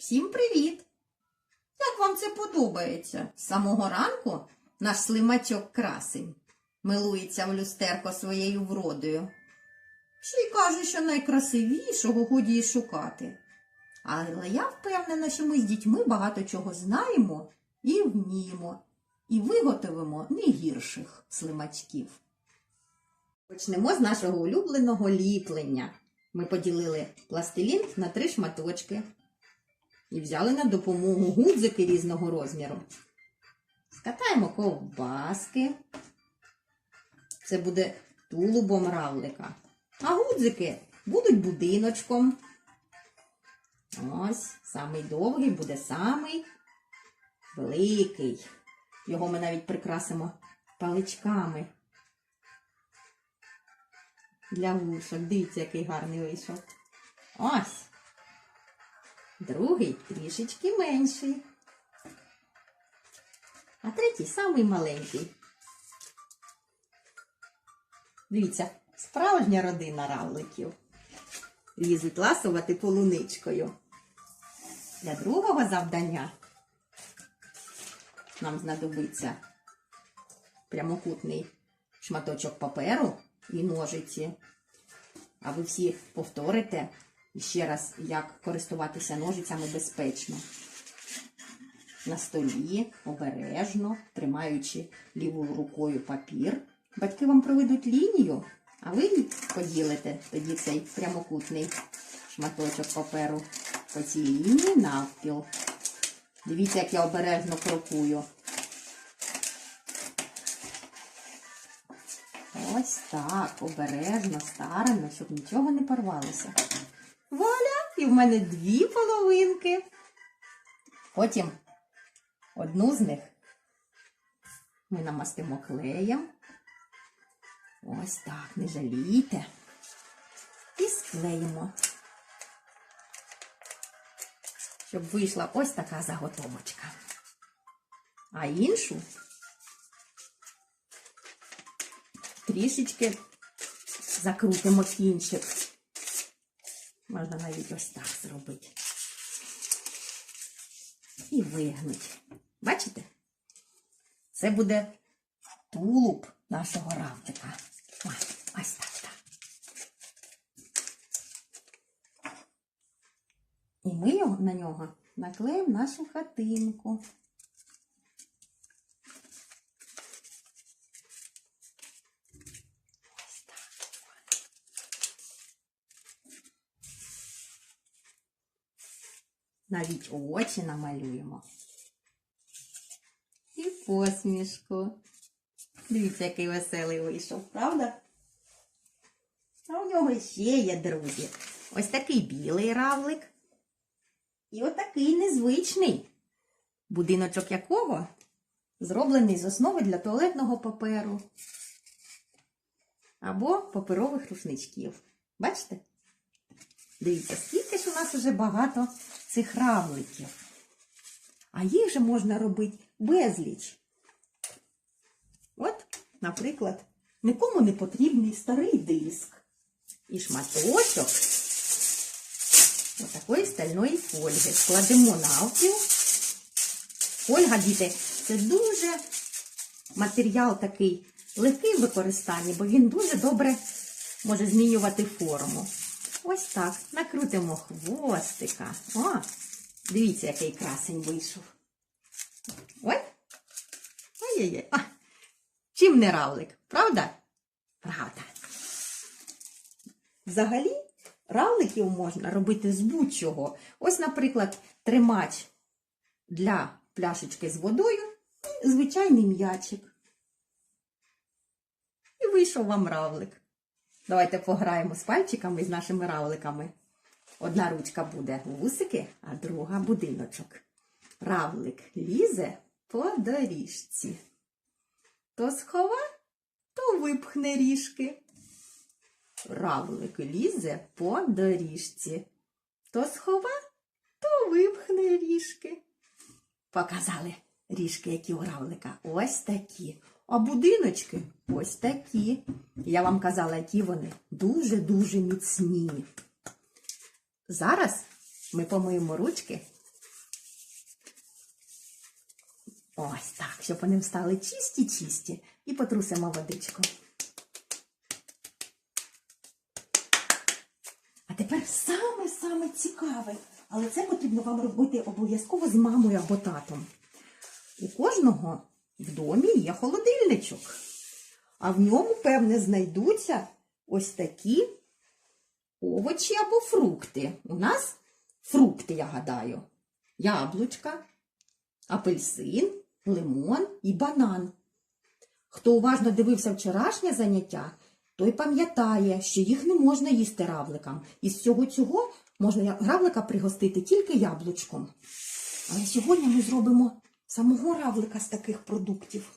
Всім привіт! Як вам це подобається? З самого ранку наш слимачок красень милується в люстерко своєю вродою. Всі кажуть, що найкрасивішого годі й шукати. Але я впевнена, що ми з дітьми багато чого знаємо і вміємо, і виготовимо не гірших слимачків. Почнемо з нашого улюбленого ліплення. Ми поділили пластилін на три шматочки і взяли на допомогу гудзики різного розміру. Скатаємо ковбаски. Це буде тулубом равлика. А гудзики будуть будиночком. Ось, самий довгий буде самий великий. Його ми навіть прикрасимо паличками. Для вушок. Дивіться, який гарний вийшов. Ось. Другий трішечки менший. А третій самий маленький. Дивіться, справжня родина равликів. Лізуть ласувати полуничкою. Для другого завдання нам знадобиться прямокутний шматочок паперу і ножиці. А ви всі повторите ще раз, як користуватися ножицями безпечно. На столі обережно, тримаючи лівою рукою папір. Батьки вам проведуть лінію, а ви поділите тоді цей прямокутний шматочок паперу по цій лінії навпіл. Дивіться, як я обережно крокую. Ось так, обережно, старанно, щоб нічого не порвалося. Вуаля! І в мене дві половинки. Потім одну з них ми намастимо клеєм. Ось так, не жалійте. І склеїмо. Щоб вийшла ось така заготовочка. А іншу трішечки закрутимо кінчик. Можна навіть ось так зробити. І вигнуть. Бачите? Це буде тулуб нашого равлика. Ось, ось так, так. І ми його, на нього наклеїмо нашу хатинку. Навіть очі намалюємо. І посмішку. Дивіться, який веселий вийшов, правда? А у нього ще є друзі. Ось такий білий равлик. І отакий незвичний, будиночок якого зроблений з основи для туалетного паперу або паперових рушничків. Бачите? Дивіться, скільки ж у нас уже багато цих равликів. А їх же можна робити безліч. От, наприклад, нікому не потрібний старий диск і шматочок отакої стальної фольги. Складемо навпіл. Фольга, діти, це дуже матеріал такий легкий в використанні, бо він дуже добре може змінювати форму. Ось так. Накрутимо хвостика. О, дивіться, який красень вийшов. Ой. Ой-ой-ой. Чим не равлик, правда? Правда. Взагалі, равликів можна робити з будь-чого. Ось, наприклад, тримач для пляшечки з водою і звичайний м'ячик. І вийшов вам равлик. Давайте пограємо з пальчиками з нашими равликами. Одна ручка буде вусики, а друга будиночок. Равлик лізе по доріжці. То схова, то випхне ріжки. Равлик лізе по доріжці. То схова, то випхне ріжки. Показали ріжки, які у равлика. Ось такі. А будиночки ось такі. Я вам казала, які вони дуже-дуже міцні. Зараз ми помиємо ручки. Ось так, щоб вони стали чисті-чисті. І потрусимо водичку. А тепер саме-саме цікаве, але це потрібно вам робити обов'язково з мамою або татом. У кожного в домі є холодильничок. А в ньому, певне, знайдуться ось такі овочі або фрукти. У нас фрукти, я гадаю. Яблучка, апельсин, лимон і банан. Хто уважно дивився вчорашнє заняття, той пам'ятає, що їх не можна їсти равликам. Із всього цього можна равлика пригостити тільки яблучком. Але сьогодні ми зробимо самого равлика з таких продуктів.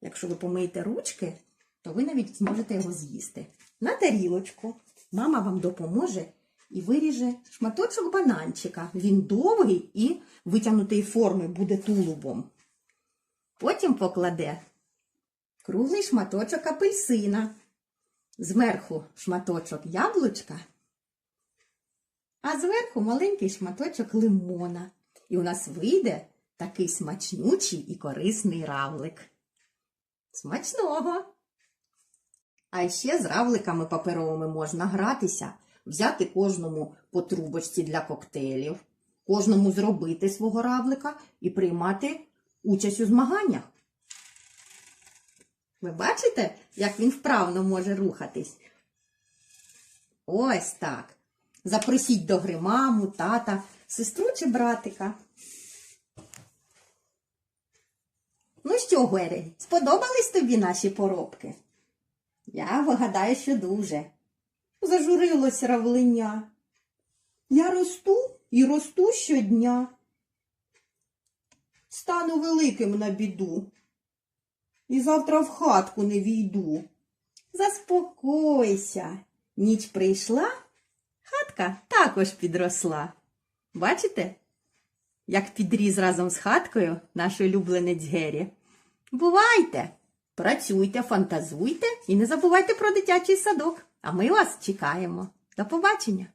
Якщо ви помиєте ручки, то ви навіть зможете його з'їсти. На тарілочку мама вам допоможе і виріже шматочок бананчика. Він довгий і витягнутої форми буде тулубом. Потім покладе круглий шматочок апельсина, зверху шматочок яблучка, а зверху маленький шматочок лимона. І у нас вийде такий смачнючий і корисний равлик. Смачного! А ще з равликами паперовими можна гратися, взяти кожному по трубочці для коктейлів, кожному зробити свого равлика і приймати участь у змаганнях. Ви бачите, як він вправно може рухатись? Ось так. Запросіть до гри маму, тата, сестру чи братика. Ну що, Гері, сподобались тобі наші поробки? Я вигадаю, що дуже. Зажурилось равлиня. Я росту і росту щодня. Стану великим на біду. І завтра в хатку не війду. Заспокойся. Ніч прийшла, хатка також підросла. Бачите, як підріз разом з хаткою наш улюбленець Гері? Бувайте! Працюйте, фантазуйте і не забувайте про дитячий садок. А ми вас чекаємо. До побачення!